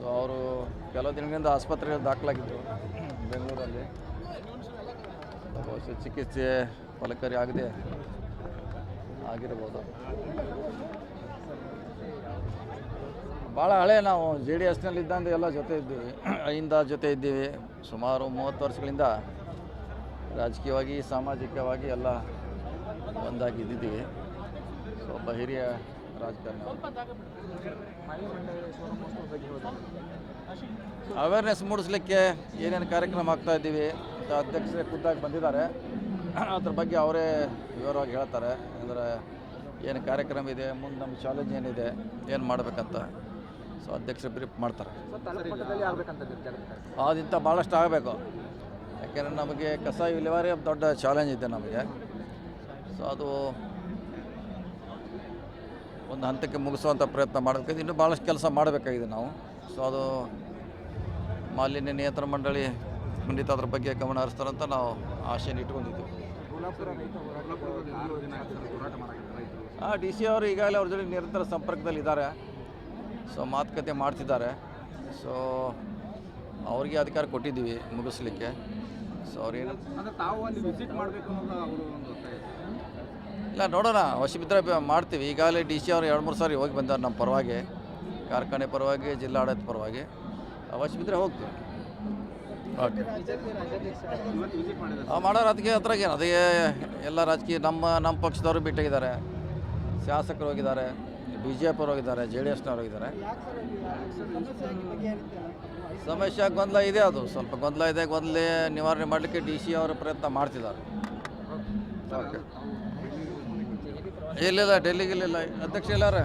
So ಅವರು ಕೆಲವು ದಿನಗಳಿಂದ ಆಸ್ಪತ್ರೆಯಲ್ಲಿ ದಾಖಲಾಗಿದ್ದರು ಬೆಂಗಳೂರಲ್ಲಿ. ಬಹುಶಃ ಚಿಕಿತ್ಸೆ ಫಲಕಾರಿ ಆಗದೆ ಆಗಿರ್ಬೋದು. ಭಾಳ ಹಳೆ ನಾವು ಜೆ ಡಿ ಎಸ್ನಲ್ಲಿ ಇದ್ದಂದು ಎಲ್ಲ ಜೊತೆ ಇದ್ದೀವಿ ಅಹಿಂದ ಜೊತೆ ಇದ್ದೀವಿ. ಸುಮಾರು ಮೂವತ್ತು ವರ್ಷಗಳಿಂದ ರಾಜಕೀಯವಾಗಿ, ಸಾಮಾಜಿಕವಾಗಿ ಎಲ್ಲ ಒಂದಾಗಿ ಇದ್ದಿದ್ದೀವಿ ಸೊ ಒಬ್ಬ ಹಿರಿಯ ರಾಜಕಾರಣಿ. ಅವೇರ್ನೆಸ್ ಮೂಡಿಸ್ಲಿಕ್ಕೆ ಏನೇನು ಕಾರ್ಯಕ್ರಮ ಆಗ್ತಾ ಇದ್ದೀವಿ? ಅಧ್ಯಕ್ಷರೇ ಖುದ್ದಾಗಿ ಬಂದಿದ್ದಾರೆ. ಅದ್ರ ಬಗ್ಗೆ ಅವರೇ ವಿವರವಾಗಿ ಹೇಳ್ತಾರೆ. ಅಂದರೆ ಏನು ಕಾರ್ಯಕ್ರಮ ಇದೆ ಮುಂದೆ ನಮ್ಮ ಚಾಲೆಂಜ್ ಏನಿದೆ ಏನು ಮಾಡಬೇಕಂತ. ಸೊ ಅಧ್ಯಕ್ಷರು ಬ್ರೀಫ್ ಮಾಡ್ತಾರೆ. ಅದಿಂತ ಭಾಳಷ್ಟು ಆಗಬೇಕು. ಯಾಕೆಂದರೆ ನಮಗೆ ಕಸ ವಿಲೇವಾರಿ ದೊಡ್ಡ ಚಾಲೆಂಜ್ ಇದೆ ನಮಗೆ. ಸೊ ಅದು ಒಂದು ಹಂತಕ್ಕೆ ಮುಗಿಸುವಂಥ ಪ್ರಯತ್ನ ಮಾಡಬೇಕಾಗಿದೆ ಇನ್ನೂ ಭಾಳಷ್ಟು ಕೆಲಸ ಮಾಡಬೇಕಾಗಿದೆ ನಾವು. ಸೊ ಅದು ಮಾಲಿನ್ಯ ನಿಯಂತ್ರಣ ಮಂಡಳಿ ಖಂಡಿತ ಅದ್ರ ಬಗ್ಗೆ ಗಮನ ಹರಿಸ್ತಾರಂತ ನಾವು ಆಶೆಯನ್ನು ಇಟ್ಕೊಂಡಿದ್ದೀವಿ. ಹಾಂ ಡಿ ಸಿ ಅವರು ಈಗಾಗಲೇ ಅವ್ರ ಜೊತೆ ನಿರಂತರ ಸಂಪರ್ಕದಲ್ಲಿ ಇದ್ದಾರೆ ಸೊ ಮಾತುಕತೆ ಮಾಡ್ತಿದ್ದಾರೆ. ಸೊ ಅವ್ರಿಗೆ ಅಧಿಕಾರ ಕೊಟ್ಟಿದ್ದೀವಿ ಮುಗಿಸ್ಲಿಕ್ಕೆ. ಸೊ ಅವ್ರೇನು. ಇಲ್ಲ ನೋಡೋಣ. ವಶಬಿದ್ರೆ ಬ- ಮಾಡ್ತೀವಿ. ಈಗಾಗಲೇ ಡಿ ಸಿ ಅವರು ಎರಡು ಮೂರು ಸಾರಿ ಹೋಗಿ ಬಂದಾರೆ ನಮ್ಮ ಪರವಾಗಿ. ಕಾರ್ಖಾನೆ ಪರವಾಗಿ ಜಿಲ್ಲಾಡಳಿತ ಪರವಾಗಿ ಹೋಗ್ತೀವಿ. ವಿಸಿಟ್ ಮಾಡಿದ್ದಾರೆ ಆ, ಮಾಡೋರು ಅದಕ್ಕೆ ಹತ್ರಗೆ ಅದೇ ಎಲ್ಲ ರಾಜಕೀಯ ನಮ್ಮ ನಮ್ಮ ಪಕ್ಷದವರು ಬಿಟ್ಟಿದ್ದಾರೆ ಶಾಸಕರು ಹೋಗಿದ್ದಾರೆ ಬಿ ಜೆ ಪಿ ಹೋಗಿದ್ದಾರೆ ಜೆ ಡಿ ಎಸ್ನವ್ರು ಹೋಗಿದ್ದಾರೆ. ಸಮಸ್ಯೆ ಗೊಂದಲ ಇದೆ ಅದು. ಸ್ವಲ್ಪ ಗೊಂದಲ ಇದೆ ಗೊಂದಲ ನಿವಾರಣೆ ಮಾಡಲಿಕ್ಕೆ ಡಿ ಸಿ ಅವರು ಪ್ರಯತ್ನ ಮಾಡ್ತಿದ್ದಾರೆ. ಓಕೆ. ಇಲ್ಲ ಇಲ್ಲ ಡೆಲ್ಲಿಗೆ ಇಲ್ಲಿಲ್ಲ ಅಧ್ಯಕ್ಷ ಎಲ್ಲಾರ?